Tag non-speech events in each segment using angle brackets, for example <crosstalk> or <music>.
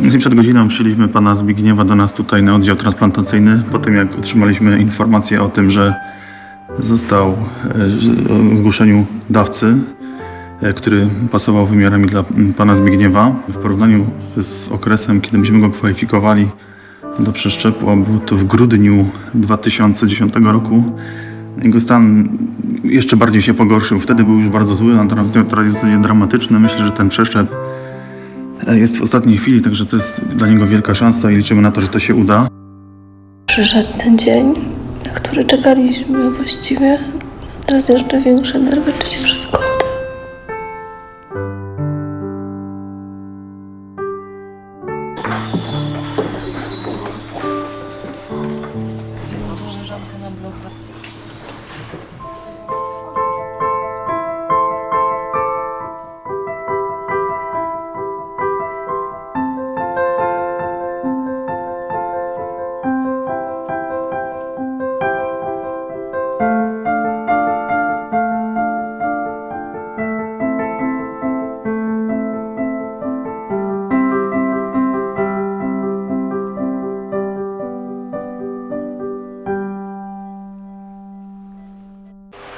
Mniej przed godziną przyjęliśmy pana Zbigniewa do nas tutaj na oddział transplantacyjny, po tym jak otrzymaliśmy informację o tym, że został e, zgłoszeniu dawcy, e, który pasował wymiarami dla pana Zbigniewa. W porównaniu z okresem, kiedy myśmy go kwalifikowali do przeszczepu, a było to w grudniu 2010 roku, jego stan jeszcze bardziej się pogorszył. Wtedy był już bardzo zły, a teraz- jest dramatyczny. Myślę, że ten przeszczep jest w ostatniej chwili, także to jest dla niego wielka szansa i liczymy na to, że to się uda. Przyszedł ten dzień, na który czekaliśmy właściwie. Teraz jeszcze większe nerwy, czy się wszystko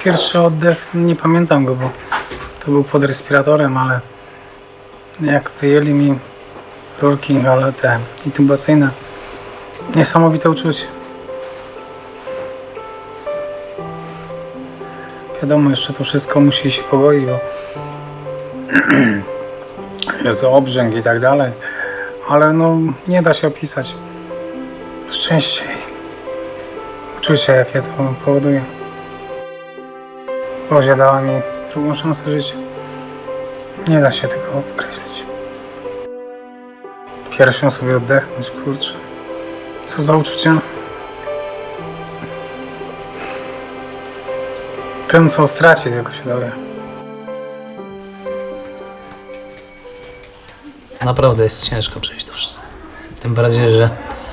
Pierwszy oddech, nie pamiętam go, bo to był pod respiratorem, ale jak wyjęli mi rurki, ale te intubacyjne, niesamowite uczucie. Wiadomo, jeszcze to wszystko musi się pogodzić, bo <clears throat> jest obrzęk i tak dalej, ale no nie da się opisać szczęście i uczucie, jakie to powoduje. Bozia dała mi drugą szansę życia. Nie da się tego określić. Pierwszą sobie oddechnąć, kurczę. Co za uczucie. Ten, co straci, tylko się dowie. Naprawdę jest ciężko przejść to wszystko. Tym bardziej, że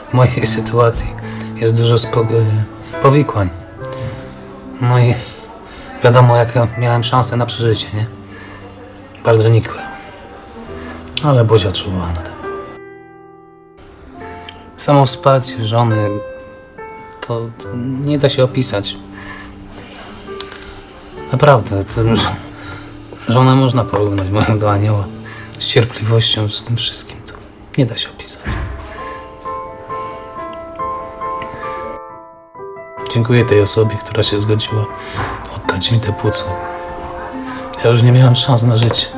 w mojej sytuacji jest dużo spog- powikłań. No i wiadomo, jaką miałem szansę na przeżycie, nie? Bardzo nikłe. Ale Bozia czuwała na tym. Samo wsparcie żony to, to nie da się opisać. Naprawdę, to, że żonę można porównać moją do anioła z cierpliwością, z tym wszystkim. To nie da się opisać. Dziękuję tej osobie, która się zgodziła oddać mi te płuco. Ja już nie miałem szans na życie.